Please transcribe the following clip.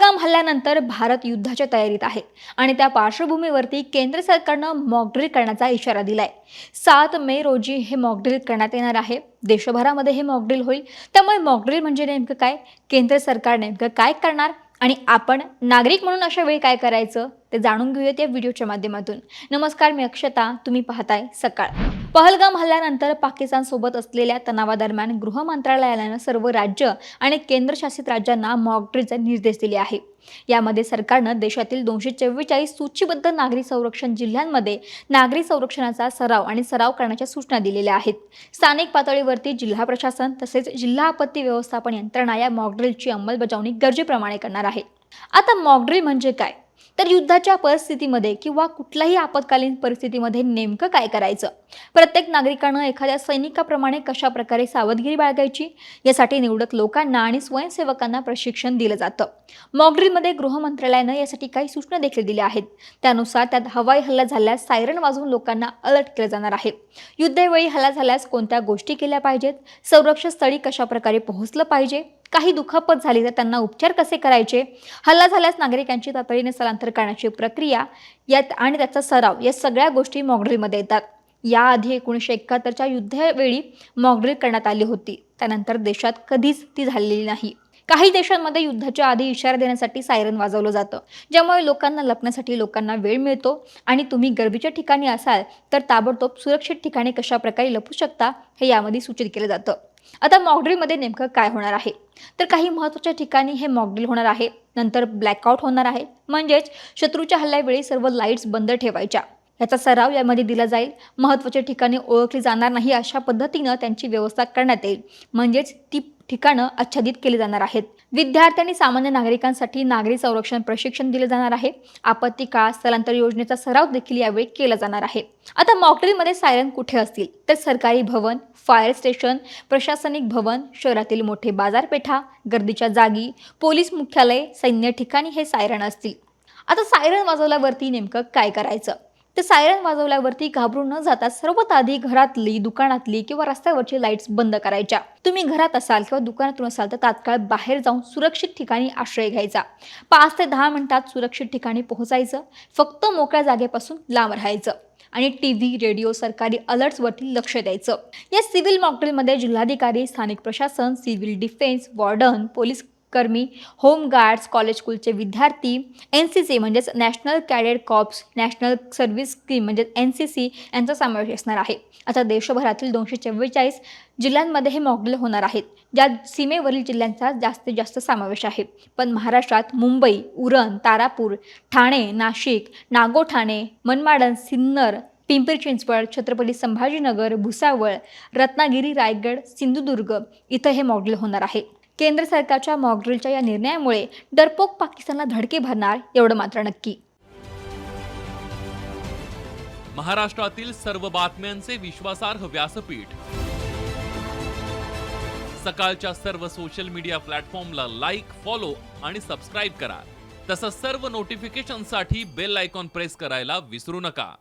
हल्ल्यानंतर भारत युद्धाच्या तयारीत आहे आणि त्या पार्श्वभूमीवरती केंद्र सरकारनं मॉकड्रिल करण्याचा इशारा दिलाय. सात मे रोजी हे मॉकड्रिल करण्यात येणार आहे. देशभरामध्ये हे मॉकड्रिल होईल. त्यामुळे मॉकड्रिल म्हणजे नेमकं काय? केंद्र सरकार नेमकं काय करणार? आणि आपण नागरिक म्हणून अशा वेळी काय करायचं? ते जाणून घेऊयात या व्हिडिओच्या माध्यमातून. नमस्कार मी अक्षता. तुम्ही पाहताय सकाळ. पहलगाम हल्ल्यानंतर पाकिस्तानसोबत असलेल्या तणावादरम्यान गृह मंत्रालयानं सर्व राज्य आणि केंद्रशासित राज्यांना मॉकड्रीलचे निर्देश दिले आहे. यामध्ये सरकारनं देशातील दोनशे चव्वेचाळीस सूचीबद्ध नागरी संरक्षण जिल्ह्यांमध्ये नागरी संरक्षणाचा सराव आणि सराव करण्याच्या सूचना दिलेल्या आहेत. स्थानिक पातळीवरती जिल्हा प्रशासन तसेच जिल्हा आपत्ती व्यवस्थापन यंत्रणा या मॉकड्रिलची अंमलबजावणी गरजेप्रमाणे करणार आहे. आता मॉकड्रिल म्हणजे काय? तर युद्धाच्या परिस्थितीमध्ये किंवा कुठल्याही आपत्कालीन परिस्थितीमध्ये नेमकं काय करायचं? प्रत्येक नागरिकानं एखाद्या सैनिकाप्रमाणे कशा प्रकारे सावधगिरी बाळगायची? यासाठी निवडक लोकांना आणि स्वयंसेवकांना प्रशिक्षण दिलं जातं. मॉकड्रिलमध्ये गृह मंत्रालयानं यासाठी काही सूचना देखील दिल्या आहेत. त्यानुसार त्यात हवाई हल्ला झाल्यास सायरन वाजवून लोकांना अलर्ट केलं जाणार आहे. युद्धवेळी हल्ला झाल्यास कोणत्या गोष्टी केल्या पाहिजेत? संरक्षण स्थळी कशा प्रकारे पोहोचलं पाहिजे? काही दुखापत झाली तर त्यांना उपचार कसे करायचे? हल्ला झाल्यास नागरिकांची तातडीने स्थलांतर करण्याची प्रक्रिया यात आणि त्याचा सराव या सगळ्या गोष्टी मॉकड्रिलमध्ये येतात. याआधी एकोणीसशे एकाहत्तरच्या युद्धवेळी मॉकड्रिल करण्यात आली होती. त्यानंतर देशात कधीच ती झालेली नाही. काही देशांमध्ये युद्धाच्या आधी इशारा देण्यासाठी सायरन वाजवलं जातं ज्यामुळे लोकांना लपण्यासाठी लोकांना वेळ मिळतो आणि तुम्ही गर्दीच्या ठिकाणी असाल तर ताबडतोब सुरक्षित ठिकाणी कशा प्रकारे लपू शकता हे यामध्ये सूचित केलं जातं. आता मॉकड्रिलमध्ये नेमकं काय होणार आहे? तर काही महत्त्वाच्या ठिकाणी हे मॉकड्रिल होणार आहे. नंतर ब्लॅकआउट होणार आहे. म्हणजेच शत्रूच्या हल्ल्यावेळी सर्व लाईट्स बंद ठेवायच्या. याचा सराव यामध्ये दिला जाईल. महत्त्वाच्या ठिकाणी ओळखली जाणार नाही अशा पद्धतीनं त्यांची व्यवस्था करण्यात येईल. म्हणजेच ती ठिकाणं आच्छादित केली जाणार आहेत. विद्यार्थी आणि सामान्य नागरिकांसाठी नागरी संरक्षण प्रशिक्षण दिले जाणार आहे. आपत्ती काळात स्थलांतर योजनेचा सराव देखील यावेळी केला जाणार आहे. आता मॉकड्रिलमध्ये सायरन कुठे असतील? तर सरकारी भवन फायर स्टेशन प्रशासनिक भवन शहरातील मोठे बाजारपेठा गर्दीच्या जागी पोलीस मुख्यालय सैन्य ठिकाणी हे सायरन असतील. आता सायरन वाजवल्यावरती नेमकं काय करायचं? ते सायरन वाजवल्यावरती घाबरून न जाता सर्वात आधी घरातली दुकानातली किंवा रस्त्यावरची लाईट्स बंद करायच्या. तुम्ही घरात असाल किंवा दुकानातून असाल तर तात्काळ बाहेर जाऊन सुरक्षित ठिकाणी आश्रय घ्यायचा. पाच ते दहा मिनिटात सुरक्षित ठिकाणी पोहोचायचं. फक्त मोकळ्या जागेपासून लांब राहायचं. आणि टी व्ही रेडिओ सरकारी अलर्ट्सवरती लक्ष द्यायचं. या सिव्हिल मॉकड्रिलमध्ये जिल्हाधिकारी स्थानिक प्रशासन सिव्हिल डिफेन्स वॉर्डन पोलीस कर्मी होमगार्ड्स कॉलेज स्कूलचे विद्यार्थी एन सी सी म्हणजेच national cadet corps national service scheme म्हणजेच एन सी सी यांचा समावेश असणार आहे. आता देशभरातील दोनशे चव्वेचाळीस जिल्ह्यांमध्ये हे मॉकड्रिल होणार आहेत. ज्यात सीमेवरील जिल्ह्यांचा जास्तीत जास्त समावेश आहे. पण महाराष्ट्रात मुंबई उरण तारापूर ठाणे नाशिक नागोठाणे मनमाडन सिन्नर पिंपरी चिंचवड छत्रपती संभाजीनगर भुसावळ रत्नागिरी रायगड सिंधुदुर्ग इथं हे मॉडेल होणार आहे. केंद्र सरकारच्या मॉकड्रिलच्या या निर्णयामुळे डरपोक पाकिस्तानला धडके भरणार एवढं मात्र नक्की. महाराष्ट्रातील सर्व बातम्यांचे विश्वासार्ह व्यासपीठ. सकाळच्या सर्व सोशल मीडिया प्लॅटफॉर्मला लाईक फॉलो आणि सबस्क्राईब करा. तसंच सर्व नोटिफिकेशनसाठी बेल आयकॉन प्रेस करायला विसरू नका.